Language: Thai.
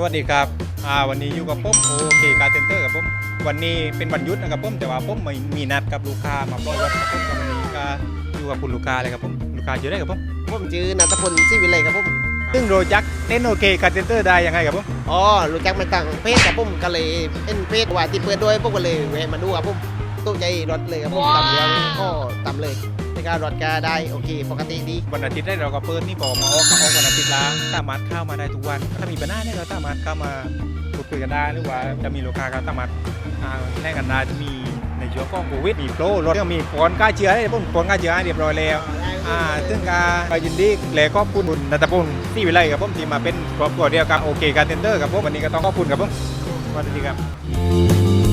สวัสดีครับอ่าวันนี้อยู่กับผมโอเคการเซ็นเตอร์กับผมวันนี้เป็นวันหยุดนะครับผมแต่ว่าผมไม่มีนัดกับลูกค้ามาปล่อยรถครับผมก็วันนี้ก็อยู่กับคุณลูกค้าเลยครับผมลูกค้าอยู่ได้ครับผมผมชื่อนัทพลศิวิไลครับผมซึ่งโรจักเต้นโอเคการเซ็นเตอร์ได้ยังไงครับผมอ๋อรู้จักมาตั้งเพจครับผมก็เลยเป็นเพจว่าที่เปิดด้วยผมก็เลยแวะมาดูครับผมตู้ใจรถเลยครับผมตำเรื่องก็ตำเลย ในการรถก็ได้โอเคปกติดีวันอาทิตย์ได้เราก็เปิดนี่บอกมาออกก็ออกวันอาทิตย์ละสามารถเข้ามาได้ทุกวัน ถ้ามีปัญหาเนี่ยเราสามารถเข้ามาพูดคุยกันได้หรือว่าจะมีลูกค้าก็สามารถอ่แลกกันได้จะมีในช่วงของโควิดมีโปรรถก็มีก่อนก้าเชื้อให้ผมก่อนก้าเชื้อให้เรียบร้อยแล้วอ่าซึ่งการยินดีและขอบคุณคุณนัตพลที่วิไลกับผมที่มาเป็นครอบครัวเดียวกันโอเคการเทนเดอร์กับผมวันนี้ก็ต้องขอบคุณกับผมสวัสดีครับ